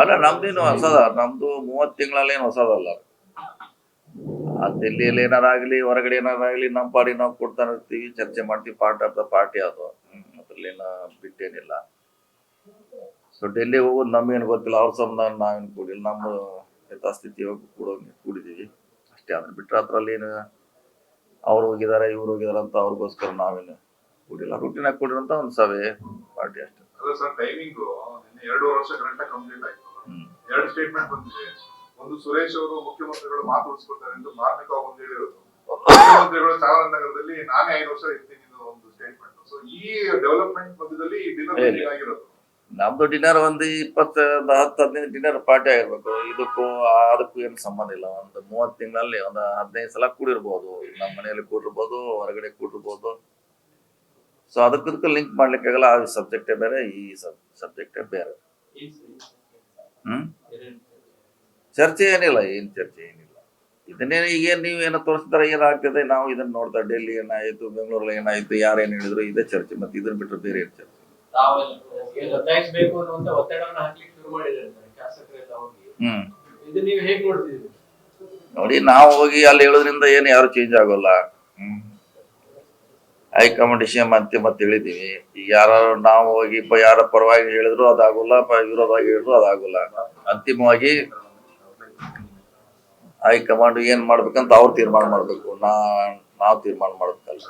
ಅಲ್ಲ, ನಮ್ದೇನು ಹೊಸದ ನಮ್ದು ಮೂವತ್ತು ತಿಂಗಳಲ್ಲೇನು ಹೊಸದಲ್ಲ. ಆ ದಿಲ್ಲಿಯಲ್ಲಿ ಏನಾರಾಗ್ಲಿ, ಹೊರಗಡೆ ಏನಾರಾಗ್ಲಿ ನಮ್ಮ ಪಾಡಿ ನಾವು ಕೊಡ್ತಾನೆ ಇರ್ತೀವಿ, ಚರ್ಚೆ ಮಾಡ್ತೀವಿ, ಪಾರ್ಟ್ ಆಫ್ ದ ಪಾರ್ಟಿ ಅದು. ಅದ್ರಲ್ಲೇನ ಬಿಟ್ಟೇನಿಲ್ಲ. ಸೊ ಡೆಲ್ಲಿ ಹೋಗೋದು ನಮ್ಗೇನು ಗೊತ್ತಿಲ್ಲ, ಅವ್ರ ಸಂಬಂಧ ನಾವೇನು ಕೂಡಿಲ್ಲ ನಮ್ಮ ಯಥಾಸ್ಥಿತಿ ಕೂಡ ಕೂಡಿದೀವಿ. ಅಷ್ಟೇ ಅದ್ರ ಬಿಟ್ಟರೆ ಅದ್ರಲ್ಲಿ ಏನು ಅವ್ರು ಹೋಗಿದ್ದಾರೆ ಇವ್ರು ಹೋಗಿದ್ದಾರೆ ಅಂತ ಅವ್ರಿಗೋಸ್ಕರ ನಾವೇನು ಕೂಡಿಲ್ಲ ರೂಟಿನಾಗ ಕೂಡಿರೋಂಥ ಒಂದು ಸಭೆ, ಪಾರ್ಟಿ ಅಷ್ಟೇ. ಸರ್ ಟೈಮಿಂಗ್ ನಿನ್ನೆ ಎರಡೂವರೆ ವರ್ಷ ಕರೆಕ್ಟ್ ಕಂಪ್ಲೀಟ್ ಆಯ್ತು. ಎರಡು ಸ್ಟೇಟ್ಮೆಂಟ್ ಬಂದಿದೆ. ಒಂದು ಸುರೇಶ್ ಅವರು ಮುಖ್ಯಮಂತ್ರಿಗಳು ಮಾತು ಉಳಿಸ್ಕೊಳ್ತಾರೆ ಎಂದು ಮಾರ್ಮಿಕ ಒಂದು ಹೇಳಿರೋದು. ಮುಖ್ಯಮಂತ್ರಿಗಳು ಚಾಮರಾಜನಗರದಲ್ಲಿ ನಾನೇ ಐದು ವರ್ಷ ಇರ್ತೀನಿ ಒಂದು ಸ್ಟೇಟ್ಮೆಂಟ್ ಸೊ ಈ ಡೆವಲಪ್ಮೆಂಟ್ ಮಧ್ಯದಲ್ಲಿ ಡಿನ್ನರ್. ಆಗಿರೋದು ನಮ್ದು ಡಿನ್ನರ್ ಒಂದು ಇಪ್ಪತ್ತ ಒಂದು ಹತ್ತು ಹದಿನೈದು ಡಿನ್ನರ್ ಪಾರ್ಟಿ ಆಗಿರ್ಬೇಕು. ಇದಕ್ಕೂ ಅದಕ್ಕೂ ಏನು ಸಂಬಂಧ ಇಲ್ಲ. ಒಂದು ಮೂವತ್ತು ತಿಂಗಳಲ್ಲಿ ಒಂದು ಹದಿನೈದು ಸಲ ಕೂಡಿರ್ಬೋದು. ನಮ್ಮ ಮನೆಯಲ್ಲಿ ಕೂಡಿರ್ಬೋದು ಹೊರಗಡೆ ಕೂಡಿರ್ಬೋದು. ಸೊ ಅದಕ್ಕದಕ್ಕೂ ಲಿಂಕ್ ಮಾಡ್ಲಿಕ್ಕಾಗಲ್ಲ ಆ ಸಬ್ಜೆಕ್ಟೇ ಬೇರೆ ಈ ಸಬ್ಜೆಕ್ಟೇ ಬೇರೆ. ಹ್ಮ್? ಚರ್ಚೆ ಏನಿಲ್ಲ ಏನು ಚರ್ಚೆ ಏನಿಲ್ಲ. ಇದನ್ನೇ ಈಗೇನು ನೀವು ಏನೋ ತೋರಿಸ್ತಾರೆ ಏನಾಗ್ತದೆ ನಾವು ಇದನ್ನ ನೋಡ್ತಾ ಡೆಲ್ಲಿ ಏನಾಯಿತು ಬೆಂಗಳೂರಲ್ಲಿ ಏನಾಯ್ತು ಏನು ಹೇಳಿದ್ರು ಇದೇ ಚರ್ಚೆ ಮತ್ತೆ ಇದನ್ನ ಬಿಟ್ಟರೆ ಬೇರೆ ಏನು ಚರ್ಚೆ? ಹ್ಮ್. ನೋಡಿ ನಾವು ಹೋಗಿ ಅಲ್ಲಿ ಹೇಳೋದ್ರಿಂದ ಏನು ಯಾರು ಚೇಂಜ್ ಆಗೋಲ್ಲ. ಹೈಕಮಾಂಡ್ ಮಾಡ್ತೀವಿ ಮತ್ತೆ ಹೇಳಿದೀವಿ. ಈಗ ಯಾರು ನಾವು ಹೋಗಿ ಯಾರ ಪರವಾಗಿ ಹೇಳಿದ್ರು ಅದಾಗುಲ್ಲ ವಿರೋಧವಾಗಿ ಹೇಳಿದ್ರು ಅದಾಗುಲ್ಲ. ಅಂತಿಮವಾಗಿ ಹೈಕಮಾಂಡ್ ಏನ್ ಮಾಡ್ಬೇಕಂತ ಅವ್ರು ತೀರ್ಮಾನ ಮಾಡ್ಬೇಕು. ನಾ ನಾವು ತೀರ್ಮಾನ ಮಾಡ್ಬೇಕಲ್ಲ.